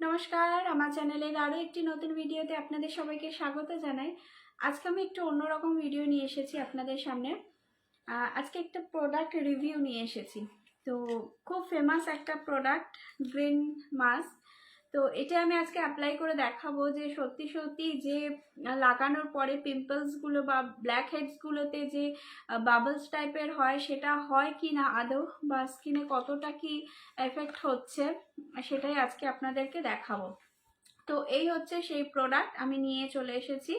নমস্কার, আমার চ্যানেলের আরও একটি নতুন ভিডিওতে আপনাদের সবাইকে স্বাগত জানাই। আজকে আমি একটু অন্যরকম ভিডিও নিয়ে এসেছি আপনাদের সামনে। আজকে একটা প্রোডাক্ট রিভিউ নিয়ে এসেছি। তো খুব ফেমাস একটা প্রোডাক্ট গ্রিন মাস্ক তো এটা আমি আজকে অ্যাপ্লাই করে দেখাবো যে সত্যি সত্যি যে লাগানোর পরে পিম্পলসগুলো বা ব্ল্যাক হেডসগুলোতে যে বাবলস টাইপের হয় সেটা হয় কি না আদৌ বা স্কিনে কতটা কি এফেক্ট হচ্ছে, সেটাই আজকে আপনাদেরকে দেখাবো। তো এই হচ্ছে সেই প্রোডাক্ট আমি নিয়ে চলে এসেছি।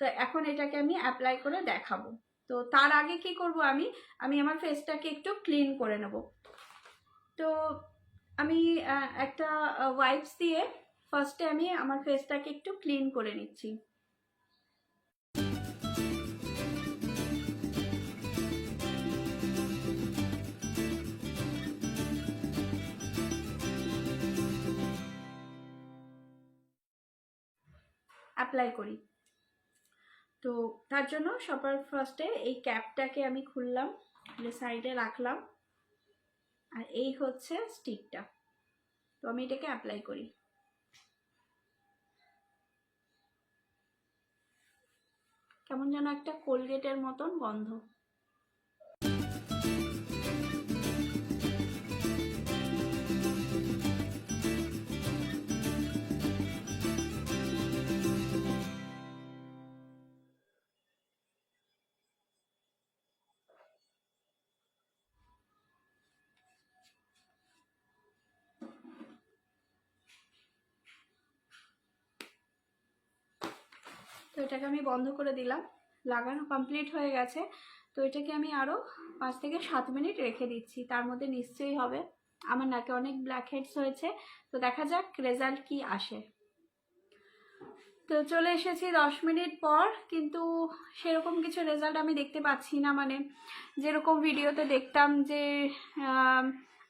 তো এখন এটাকে আমি অ্যাপ্লাই করে দেখাবো। তো তার আগে কি করব আমি? আমি আমার ফেসটাকে একটু ক্লিন করে নেব। তো আমি একটা ওয়াইপস দিয়ে ফার্স্টে আমি আমার ফেসটাকে একটু ক্লিন করে নিচ্ছি। অ্যাপ্লাই করি। তো তার জন্য সবার ফার্স্টে এই ক্যাপটাকে আমি খুললাম খুলে সাইডে রাখলাম। আর এই হচ্ছে স্টিকটা তো আমি এটাকে অ্যাপ্লাই করি। কেমন যেন একটা কোলগেটের মতন গন্ধ। তো এটাকে আমি বন্ধ করে দিলাম। লাগানো কমপ্লিট হয়ে গেছে। তো এটাকে আমি আরও পাঁচ থেকে সাত মিনিট রেখে দিচ্ছি। তার মধ্যে নিশ্চয়ই হবে। আমার নাকে অনেক ব্ল্যাক হেডস হয়েছে। তো দেখা যাক রেজাল্ট কি আসে। তো চলে এসেছি দশ মিনিট পর, কিন্তু সেরকম কিছু রেজাল্ট আমি দেখতে পাচ্ছি না। মানে যেরকম ভিডিওতে দেখতাম যে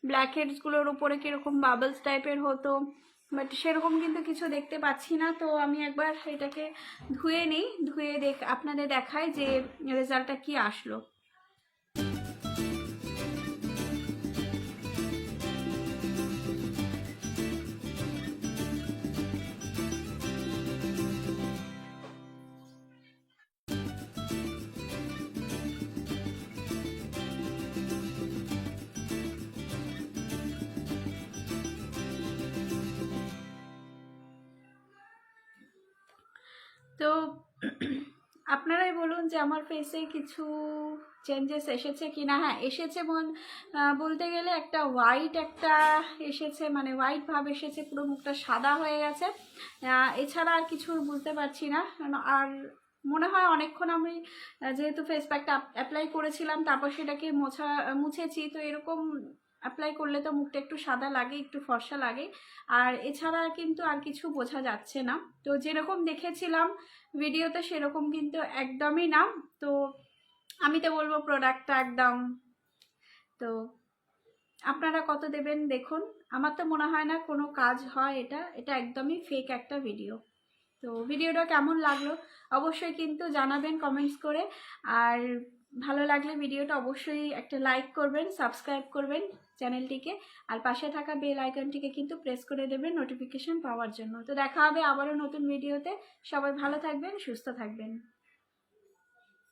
ব্ল্যাক হেডসগুলোর উপরে কীরকম বাবলস টাইপের হতো। বাট সেরকম কিন্তু কিছু দেখতে পাচ্ছি না, তো আমি একবার এটাকে ধুয়ে নিই, ধুয়ে দেখ আপনাদের দেখাই যে রেজাল্টটা কি আসলো। তো আপনারাই বলুন যে আমার ফেসে কিছু চেঞ্জেস এসেছে কি না হ্যাঁ এসেছে মন বলতে গেলে একটা হোয়াইট একটা এসেছে মানে হোয়াইট ভাব এসেছে, পুরো মুখটা সাদা হয়ে গেছে। এছাড়া আর কিছু বুঝতে পারছি না। আর মনে হয় অনেকক্ষণ আমি যেহেতু ফেস প্যাকটা অ্যাপ্লাই করেছিলাম, তারপর সেটাকে মোছা, মুছেছি, তো এরকম অ্যাপ্লাই করলে তো মুখটা একটু সাদা লাগে, একটু ফর্সা লাগে। আর এছাড়া কিন্তু আর কিছু বোঝা যাচ্ছে না। তো যেরকম দেখেছিলাম ভিডিওতে সেরকম কিন্তু একদমই না। তো আমি তো বলব প্রোডাক্টটা একদম। তো আপনারা কত দেবেন দেখুন। আমার তো মনে হয় না কোনো কাজ হয় এটা। এটা একদমই ফেক একটা ভিডিও তো ভিডিওটা কেমন লাগল? অবশ্যই কিন্তু জানাবেন কমেন্টস করে। আর ভালো লাগলে ভিডিওটা অবশ্যই একটা লাইক করবেন সাবস্ক্রাইব করবেন চ্যানেলটিকে। আর পাশে থাকা বেল আইকনটিকে কিন্তু প্রেস করে দেবেন নোটিফিকেশন পাওয়ার জন্য। তো দেখা হবে আবারও নতুন ভিডিওতে সবাই ভালো থাকবেন, সুস্থ থাকবেন।